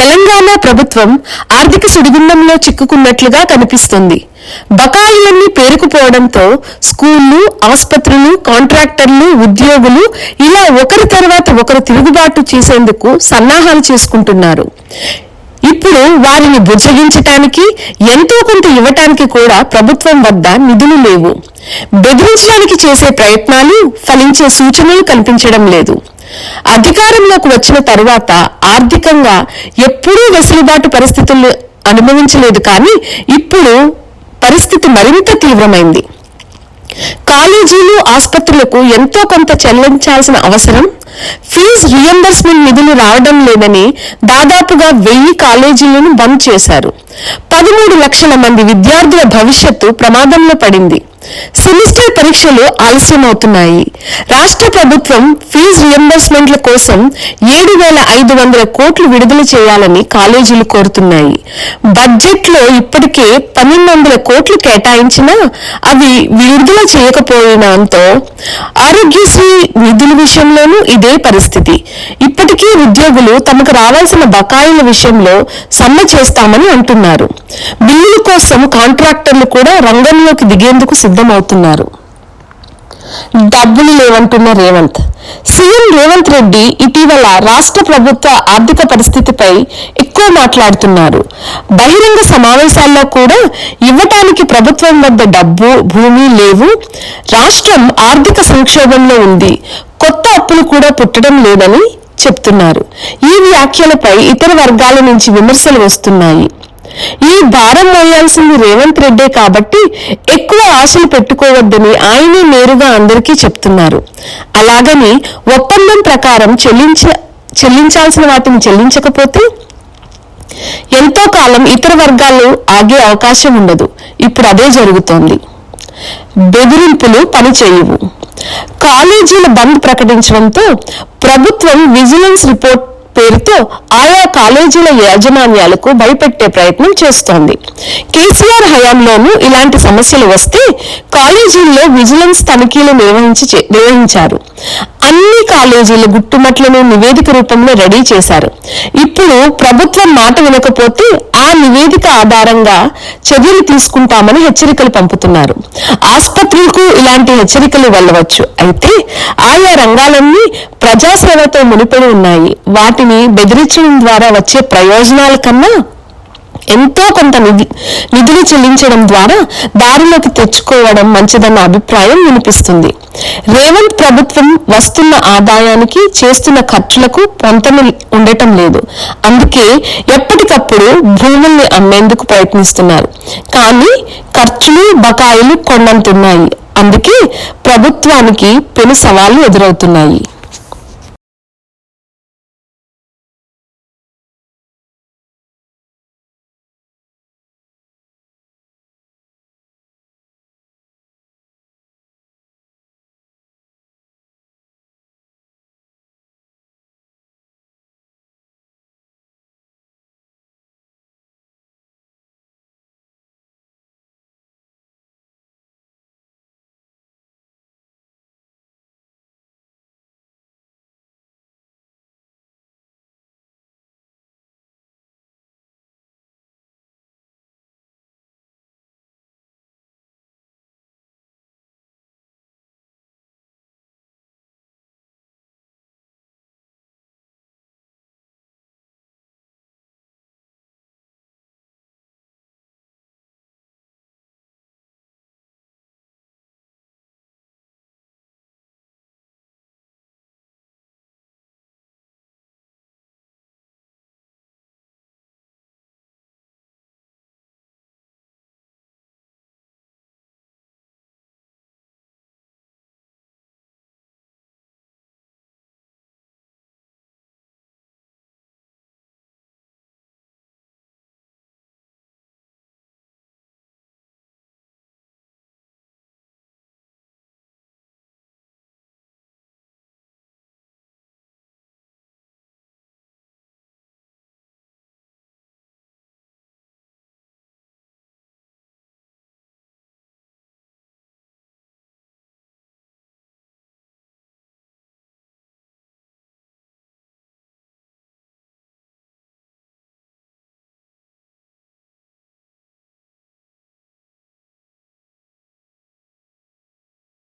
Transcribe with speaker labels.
Speaker 1: తెలంగాణ ప్రభుత్వం ఆర్థిక సుడిగుండంలో చిక్కుకున్నట్లుగా కనిపిస్తుంది. బకాయిలన్నీ పేరుకుపోవడంతో స్కూళ్ళు ఆసుపత్రులు కాంట్రాక్టర్లు ఉద్యోగులు ఇలా ఒకరి తర్వాత ఒకరు తిరుగుబాటు చేసేందుకు సన్నాహాలు చేసుకుంటున్నారు. ఇప్పుడు వారిని బుజ్జగించటానికి ఎంతో కొంత ఇవ్వటానికి కూడా ప్రభుత్వం వద్ద నిధులు లేవు. బెదిరించడానికి చేసే ప్రయత్నాలు ఫలించే సూచనలు కనిపించడం లేదు. అధికారంలోకి వచ్చిన తరువాత ఆర్థికంగా ఎప్పుడూ వెసులుబాటు పరిస్థితులు అనుభవించలేదు కానీ ఇప్పుడు పరిస్థితి మరింత తీవ్రమైంది. కాలేజీలు ఆసుపత్రులకు ఎంతో కొంత చెల్లించాల్సిన అవసరం ఫీజు రియంబర్స్మెంట్ నిధులు రావడం లేదని దాదాపుగా వెయ్యి కాలేజీలను బంద్ చేశారు. పదమూడు లక్షల మంది విద్యార్థుల భవిష్యత్తు ప్రమాదంలో పడింది. సెమిస్టర్ పరీక్షలు ఆలస్యమవుతున్నాయి. రాష్ట్ర ప్రభుత్వం ఫీజు రియంబర్స్మెంట్ల కోసం ఏడు వేల ఐదు వందల కోట్లు విడుదల చేయాలని కాలేజీలు కోరుతున్నాయి. బడ్జెట్లో ఇప్పటికే పన్నెండు వందల కోట్లు కేటాయించినా అవి విడుదల చేయకపోవడంతో ఆరోగ్యశ్రీ నిధుల విషయంలోనూ ఇదే పరిస్థితి. ఇప్పటికీ ఉద్యోగులు తమకు రావాల్సిన బకాయిల విషయంలో సమ్మె చేస్తామని అంటున్నారు. బిల్లుల కోసం కాంట్రాక్టర్లు కూడా రంగంలోకి దిగేందుకు సిద్ధమవుతున్నారు. డబ్బులు లేవంటున్న రేవంత్. సీఎం రేవంత్ రెడ్డి ఇటీవల రాష్ట్ర ప్రభుత్వ ఆర్థిక పరిస్థితిపై ఎక్కువ మాట్లాడుతున్నారు. బహిరంగ సమావేశాల్లో కూడా ఇవ్వటానికి ప్రభుత్వం వద్ద డబ్బు భూమి లేవు. రాష్ట్రం ఆర్థిక సంక్షోభంలో ఉంది. కొత్త అప్పులు కూడా పుట్టడం లేదని చెప్తున్నారు. ఈ వ్యాఖ్యలపై ఇతర వర్గాల నుంచి విమర్శలు వస్తున్నాయి. ఈ భారం మోయాల్సింది రేవంత్ రెడ్డే కాబట్టి ఎక్కువ ఆశలు పెట్టుకోవద్దని ఆయనే నేరుగా అందరికీ చెప్తున్నారు. అలాగని ఒప్పందం ప్రకారం చెల్లించ చెల్లించాల్సిన వాటిని చెల్లించకపోతే ఎంతో కాలం ఇతర వర్గాలు ఆగే అవకాశం ఉండదు. ఇప్పుడు అదే జరుగుతోంది. బెదిరింపులు పనిచేయవు. కాలేజీల బంద్ ప్రకటించడంతో ప్రభుత్వం విజిలెన్స్ రిపోర్ట్ పేరుతో ఆయా కాలేజీల యాజమాన్యాలకు భయపెట్టే ప్రయత్నం చేస్తోంది. కేసీఆర్ హయాంలోనూ ఇలాంటి సమస్యలు వస్తే కాలేజీల్లో విజిలెన్స్ తనిఖీలు నిర్వహించి నిర్వహించారు. అన్ని కాలేజీల గుట్టుమట్లను నివేదిక రూపంలో రెడీ చేశారు. ఇప్పుడు ప్రభుత్వం మాట వినకపోతే ఆ నివేదిక ఆధారంగా చర్యలు తీసుకుంటామని హెచ్చరికలు పంపుతున్నారు. ఆసుపత్రులకు ఇలాంటి హెచ్చరికలు వెళ్ళవచ్చు. అయితే ఆయా రంగాలన్నీ ప్రజాసేవతో మునిపడి ఉన్నాయి. వాటిని బెదిరించడం ద్వారా వచ్చే ప్రయోజనాల కన్నా ఎంతో కొంత నిధి నిధులు చెల్లించడం ద్వారా దారిలోకి తెచ్చుకోవడం మంచిదన్న అభిప్రాయం వినిపిస్తుంది. రేవంత్ ప్రభుత్వం వస్తున్న ఆదాయానికి చేస్తున్న ఖర్చులకు పొంతన ఉండటం లేదు. అందుకే ఎప్పటికప్పుడు భూముల్ని అమ్మేందుకు ప్రయత్నిస్తున్నారు. కానీ ఖర్చులు బకాయిలు కొండంతున్నాయి. అందుకే ప్రభుత్వానికి పెను సవాళ్ళు ఎదురవుతున్నాయి.